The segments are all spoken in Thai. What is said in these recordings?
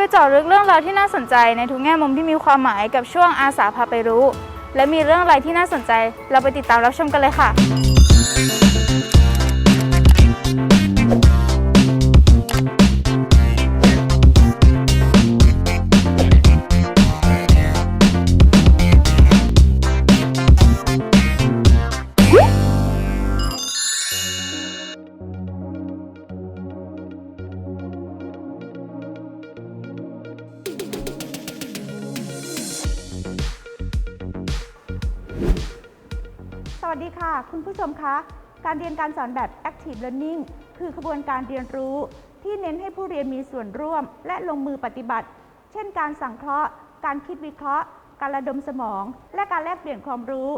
ไปเจาะลึกเรื่องราวที่น่าสนใจในทุกแง่มุมที่มีความหมายกับช่วงอาสาพาไปรู้ และมีเรื่องอะไรที่น่าสนใจ เราไปติดตามรับชมกันเลยค่ะ วัสดีค่ะ คุณผู้ชมคะ การเรียนการสอนแบบ Active Learning คือขบวนการเรียนรู้ ที่เน้นให้ผู้เรียนมีส่วนร่วม และลงมือปฏิบัติ เช่น การสังเคราะห์ การคิดวิเคราะห์ การระดมสมอง และการแลกเปลี่ยนความรู้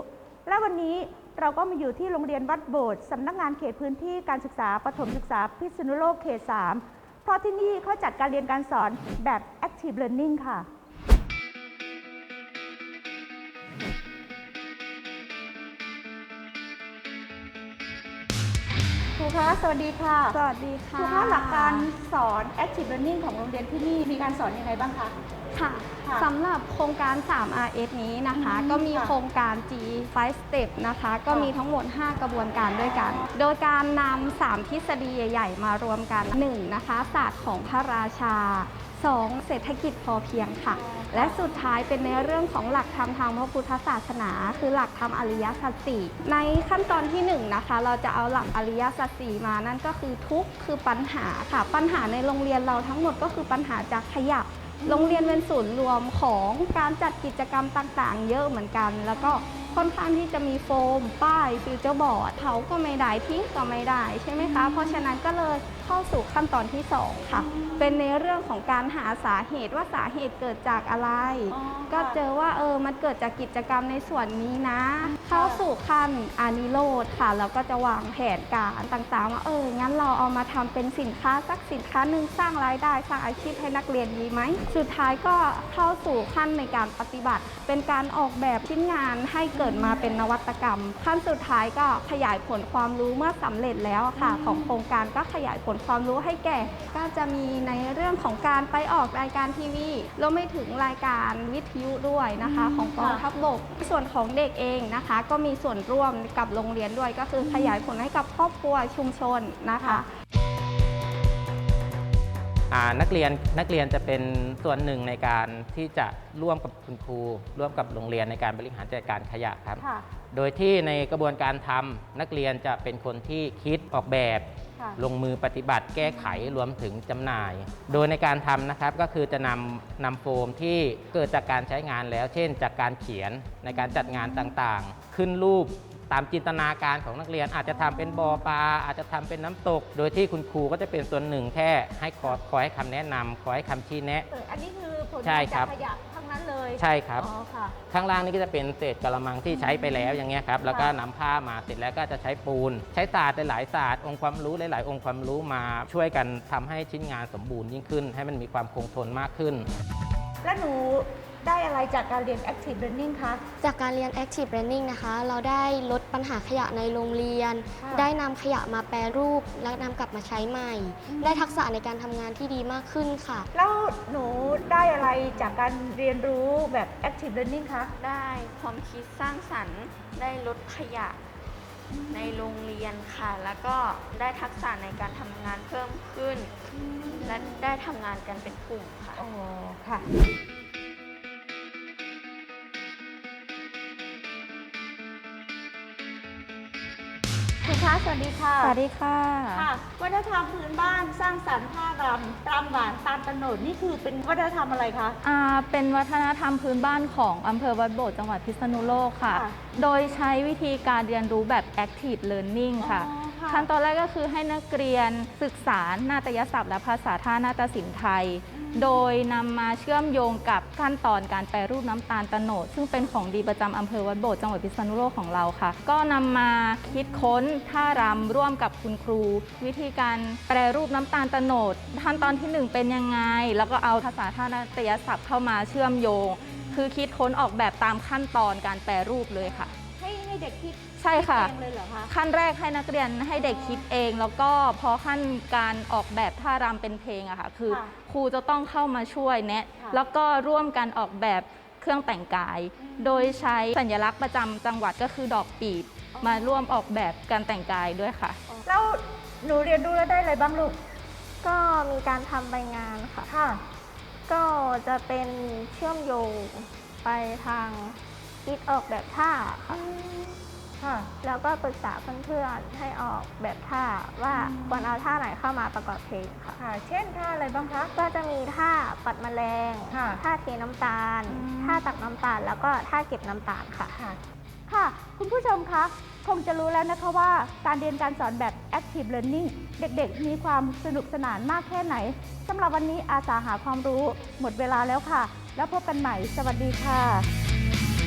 และวันนี้เราก็มาอยู่ที่โรงเรียนวัดโบสถ์สำนักงานเขตพื้นที่การศึกษาปฐมศึกษาพิษณุโลกเขต 3 เพราะที่นี่เขาจัดการเรียนการสอนแบบ Active Learning ค่ะ ครูคะ สวัสดีค่ะสวัสดีคค่ะรูคะหลักการสอน Active Learning ของโรงเรียนที่นี่มีการสอนยังไงบ้างคะค่ะค่ะสำหรับโครงการ 3 RS นี้นะคะ อืมก็มีค่ะโครงการ G 5 Step นะคะ ก็มีทั้งหมด 5 กระบวนการด้วยกัน โดยการนำ3ทฤษฎีใหญ่ๆ มารวมกัน 1. นะคะศาสตร์ของพระราชา 2. เศรษฐกิจพอเพียงค่ะ และสุดท้ายเป็นในเรื่องของหลักธรรมทางพระพุทธศาสนา คือหลักธรรมอริยสัจสี่ในขั้นตอนที่หนึ่งนะคะ เราจะเอาหลักอริยสัจสี่มานั่นก็คือทุกข์คือปัญหาค่ะ ปัญหาในโรงเรียนเราทั้งหมดก็คือปัญหาจากขยะโรงเรียนเป็นศูนย์รวมของการจัดกิจกรรมต่างๆ เยอะเหมือนกัน แล้วก็ ค่อนข้างที่จะมีโฟม ป้ายฟิวเจอร์บอร์ดเผาก็ไม่ได้ทิ้งก็ไม่ได้ใช่ไหมคะ เพราะฉะนั้นก็เลยเข้าสู่ขั้นตอนที่ 2 ค่ะ เป็นในเรื่องของการหาสาเหตุว่าสาเหตุเกิดจากอะไรอ๋อก็เจอว่าเออมันเกิดจากกิจกรรมในส่วนนี้นะ เข้าสู่ขั้นอานิโรธค่ะแล้วก็จะวางแผนการต่างๆว่าเอองั้นเราเอามาทำเป็นสินค้าสักสินค้าหนึ่งสร้างรายได้สร้างอาชีพให้นักเรียนดีไหมสุดท้ายก็เข้าสู่ขั้นในการปฏิบัติ เป็นการออกแบบชิ้นงานให้เกิดมาเป็นนวัตกรรม ขั้นสุดท้ายก็ขยายผลความรู้เมื่อสำเร็จแล้วค่ะ ของโครงการก็ขยายผลความรู้ให้แก่ ก็จะมีในเรื่องของการไปออกรายการทีวีรวมไปถึงรายการวิทยุด้วยนะคะอืมของกองค่ะทัพบกส่วนของเด็กเองนะคะ ก็มีส่วนร่วมกับโรงเรียนด้วยก็คือขยายผลให้กับครอบครัวชุมชนนะคะอ่า นักเรียนนักเรียนจะเป็นส่วนหนึ่งในการที่จะร่วมกับคุณครู ร่วมกับโรงเรียนในการบริหารจัดการขยะครับ ค่ะ โดยที่ในกระบวนการทำนักเรียนจะเป็นคนที่คิดออกแบบ ค่ะ ลงมือปฏิบัติแก้ไขรวมถึงจำหน่าย โดยในการทำนะครับก็คือจะนำนำโฟมที่เกิดจากการใช้งานแล้ว เช่น จากการเขียนในการจัดงานต่างๆ ขึ้นรูป ตามจินตนาการของนักเรียน อาจจะทำเป็นบ่อปลาอาจจะทำเป็นน้ำตก โดยที่คุณครูก็จะเป็นส่วนหนึ่งแค่ให้คอยคอยให้คำแนะนำคอยให้คำชี้แนะเอออันนี้คือผลใช่งานครัจากบขยะทั้งนั้นเลยใช่ครับอ๋อค่ะข้างล่างนี่ก็จะเป็นเศษกระมังที่ใช้ไปแล้วอย่างเงี้ยครับแล้วก็นำผ้ามาเสร็จแล้วก็จะใช้ปูน ใช้ศาสตร์หลายๆศาสตร์องค์ความรู้หลายๆ องค์ความรู้มาช่วยกันทำให้ชิ้นงานสมบูรณ์ยิ่งขึ้น ให้มันมีความคงทนมากขึ้น แล้วหนู ได้อะไรจากการเรียน Active Learning คะ จากการเรียน Active Learning นะคะ เราได้ลดปัญหาขยะในโรงเรียน ค่ะ ได้นำขยะมาแปรรูป และนำกลับมาใช้ใหม่อืมได้ทักษะในการทำงานที่ดีมากขึ้นค่ะ แล้วหนูได้อะไรจากการเรียนรู้แบบ Active Learning คะ ได้ความคิดสร้างสรรค์ ได้ลดขยะในโรงเรียนค่ะ แล้วก็ได้ทักษะในการทำงานเพิ่มขึ้น และได้ทำงานกันเป็นกลุ่มค่ะ อ๋อ ค่ะ คุณคะ สวัสดีค่ะ สวัสดีค่ะ ค่ะ วัฒนธรรมพื้นบ้านสร้างสรรค์ท่ารำรำหวานตามตโนดนี่คือเป็นวัฒนธรรมอะไรคะ อ่า เป็นวัฒนธรรมพื้นบ้านของอำเภอวัดโบดจังหวัดพิษณุโลกค่ะ ค่ะ โดยใช้วิธีการเรียนรู้แบบ active learning ค่ะ อ๋อ ค่ะขั้นตอนแรกก็คือให้นักเรียนศึกษานาฏยศัพท์และภาษาท่านาฏศิลป์ไทย โดยนำมาเชื่อมโยงกับขั้นตอนการแปรรูปน้ำตาลตะโนด ซึ่งเป็นของดีประจำอำเภอวัดโบดจังหวัดพิษณุโลกของเราค่ะ ก็นำมาคิดค้นท่ารำร่วมกับคุณครู วิธีการแปรรูปน้ำตาลตะโนดขั้นตอนที่หนึ่งเป็นยังไง แล้วก็เอาภาษาท่านาฏยศัพท์เข้ามาเชื่อมโยง คือคิดค้นออกแบบตามขั้นตอนการแปรรูปเลยค่ะ ให้ให้เด็กคิดใช่ค่ะ เองเลยเหรอคะ ขั้นแรกให้นักเรียนให้เด็กคิดเอง แล้วก็พอขั้นการออกแบบท่ารำเป็นเพลงอะค่ะคือค่ะครูจะต้องเข้ามาช่วยแนะ ค่ะ แล้วก็ร่วมกันออกแบบเครื่องแต่งกาย โดยใช้สัญลักษณ์ประจำจังหวัดก็คือดอกปีบมาร่วมออกแบบการแต่งกายด้วยค่ะ แล้วหนูเรียนรู้แล้วได้อะไรบ้างลูก ก็มีการทำใบงานค่ะ ค่ะ ก็จะเป็นเชื่อมโยงไปทางคิดออกแบบท่าค่ะ ค่ะ แล้วก็ปรึกษาเพื่อนๆให้ออกแบบท่าว่าอืมควรเอาท่าไหนเข้ามาประกอบเพลงค่ะ ค่ะ เช่นท่าอะไรบ้างคะ ก็จะมีท่าปัดแมลง ค่ะท่าเทน้ำตาล อืม ท่าตักน้ำตาล แล้วก็ท่าเก็บน้ำตาลค่ะ ค่ะ ค่ะ คุณผู้ชมคะ คงจะรู้แล้วนะคะว่าการเรียนการสอนแบบ active learning เด็กๆ มีความสนุกสนานมากแค่ไหนสำหรับวันนี้อาสาหาความรู้หมดเวลาแล้วค่ะ แล้วพบกันใหม่ สวัสดีค่ะ